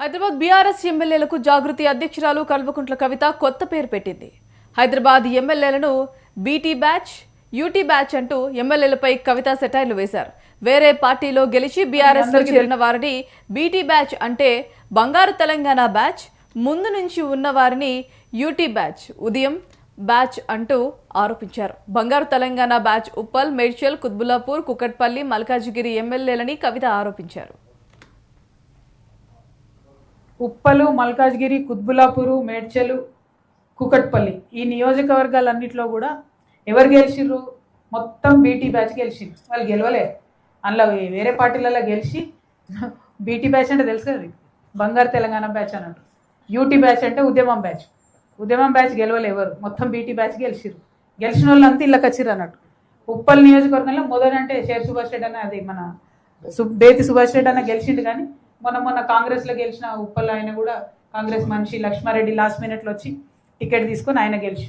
Hyderabad BRS ఎమ్మెల్యేలకు జాగృతి అధ్యక్షురాలు కల్వకుంట్ల కవిత కొత్త పేరు పెట్టింది. హైదరాబాద్ ఎమ్మెల్యేలను బీటీ బ్యాచ్ యూటీ బ్యాచ్ అంటూ ఎమ్మెల్యేలపై కవిత సెటైర్లు వేశారు. వేరే పార్టీలో గెలిచి బీఆర్ఎస్లో చేరిన వారిని బీటీ బ్యాచ్ అంటే బంగారు తెలంగాణ బ్యాచ్ ముందు నుంచి ఉన్న వారిని యూటీ బ్యాచ్ ఉదయం బ్యాచ్ అంటూ ఆరోపించారు. బంగారు తెలంగాణ బ్యాచ్ ఉప్పల్ మేడ్చల్ కుత్బుల్లాపూర్ కుకట్పల్లి మల్కాజిగిరి ఎమ్మెల్యేలని కవిత ఆరోపించారు. ఉప్పలు మల్కాజ్గిరి కుత్బులాపూరు మేడ్చలు కుకట్పల్లి ఈ నియోజకవర్గాలన్నింటిలో కూడా ఎవరు గెలిచిర్రు? మొత్తం బీటీ బ్యాచ్ గెలిచిండ్రు వాళ్ళు గెలవలే. అందులో వేరే పార్టీలలో గెలిచి బీటీ బ్యాచ్ అంటే తెలుసు కదా బంగారు తెలంగాణ బ్యాచ్ అన్నట్టు యూటీ బ్యాచ్ అంటే ఉద్యమం బ్యాచ్. ఉద్యమం బ్యాచ్ గెలవలే ఎవరు? మొత్తం బీటీ బ్యాచ్ గెలిచిర్రు. గెలిచిన వాళ్ళు అంతా ఇళ్ళకి వచ్చిర్రు అన్నట్టు. ఉప్పల్ నియోజకవర్గంలో మొదలంటే షేర్ సుభాష్ రెడ్డి అనే అది మన సు- బేతి సుభాష్ రెడ్డి అన్న గెలిచిండు కానీ మొన్న మొన్న కాంగ్రెస్లో గెలిచిన ఉప్పల్ ఆయన కూడా కాంగ్రెస్ మనిషి లక్ష్మారెడ్డి లాస్ట్ మినిట్లో వచ్చి టికెట్ తీసుకొని ఆయన గెలిచి.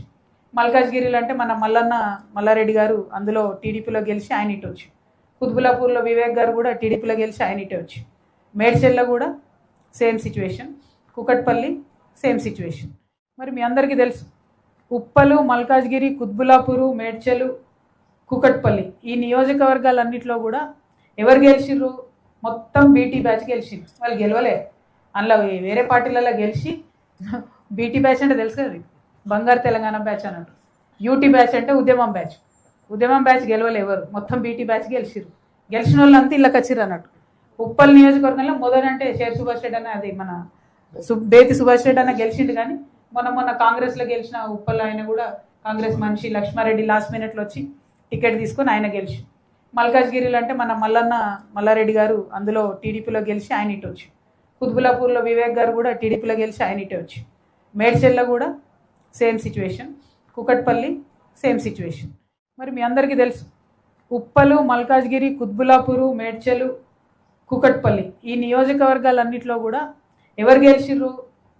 మల్కాజ్గిరిలో అంటే మన మల్లన్న మల్లారెడ్డి గారు అందులో టీడీపీలో గెలిచి ఆయన ఇటు వచ్చి. కుత్బులాపూర్లో వివేక్ గారు కూడా టీడీపీలో గెలిచి ఆయన ఇటు వచ్చి. మేడ్చెల్లో కూడా same situation Kukatpally same situation మరి మీ అందరికీ తెలుసు ఉప్పలు మల్కాజ్గిరి కుత్బులాపూరు మేడ్చలు కుకట్పల్లి ఈ నియోజకవర్గాలన్నింటిలో కూడా ఎవరు గెలిచిర్రు? మొత్తం బీటీ బ్యాచ్ గెలిచింది. వాళ్ళు గెలవలే. అందులో వేరే పార్టీలలో గెలిచి బీటీ బ్యాచ్ అంటే తెలుసు కదా బంగారు తెలంగాణ బ్యాచ్ అన్నట్టు. యూటీ బ్యాచ్ అంటే ఉద్యమం బ్యాచ్. ఉద్యమం బ్యాచ్ గెలవలే ఎవరు? మొత్తం బీటీ బ్యాచ్ గెలిచిరు గెలిచిన వాళ్ళు అంతా ఇళ్ళకి వచ్చిర్రు అన్నట్టు. ఉప్పల్ నియోజకవర్గంలో మొదలంటే షేర్ సుభాష్ రెడ్డి అనే అది మన సు- బేతి సుభాష్ రెడ్డి అన్న గెలిచిండు కానీ మొన్న మొన్న కాంగ్రెస్లో గెలిచిన ఉప్పల్ ఆయన కూడా కాంగ్రెస్ మనిషి లక్ష్మారెడ్డి లాస్ట్ మినిట్లో వచ్చి టికెట్ తీసుకొని ఆయన గెలిచిండు. మల్కాజ్గిరిలో అంటే మన మల్లన్న మల్లారెడ్డి గారు అందులో టీడీపీలో గెలిచి ఆయన ఇటు వచ్చి. కుత్బులాపూర్లో వివేక్ గారు కూడా టీడీపీలో గెలిచి ఆయన ఇటే వచ్చి. మేడ్చెల్లో కూడా same situation. Kukatpally same situation. మరి మీ అందరికీ తెలుసు ఉప్పలు మల్కాజ్గిరి కుత్బులాపూరు మేడ్చలు కుకట్పల్లి ఈ నియోజకవర్గాలన్నింటిలో కూడా ఎవరు గెలిచిర్రు?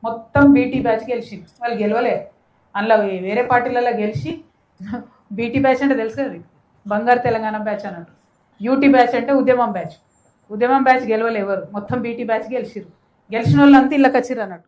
మొత్తం బీటీ బ్యాచ్ గెలిచిండ్రు వాళ్ళు గెలవలే. అందులో వేరే పార్టీలలో గెలిచి బీటీ బ్యాచ్ అంటే తెలుసు కదా బంగారు తెలంగాణ బ్యాచ్ అన్నట్టు యూటీ బ్యాచ్ అంటే ఉద్యమం బ్యాచ్. ఉద్యమం బ్యాచ్ గెలవలేవరు మొత్తం బీటీ బ్యాచ్ గెలిచిర్రు. గెలిచిన వాళ్ళు అంతా ఇళ్ళకి వచ్చిర్రు అన్నట్టు.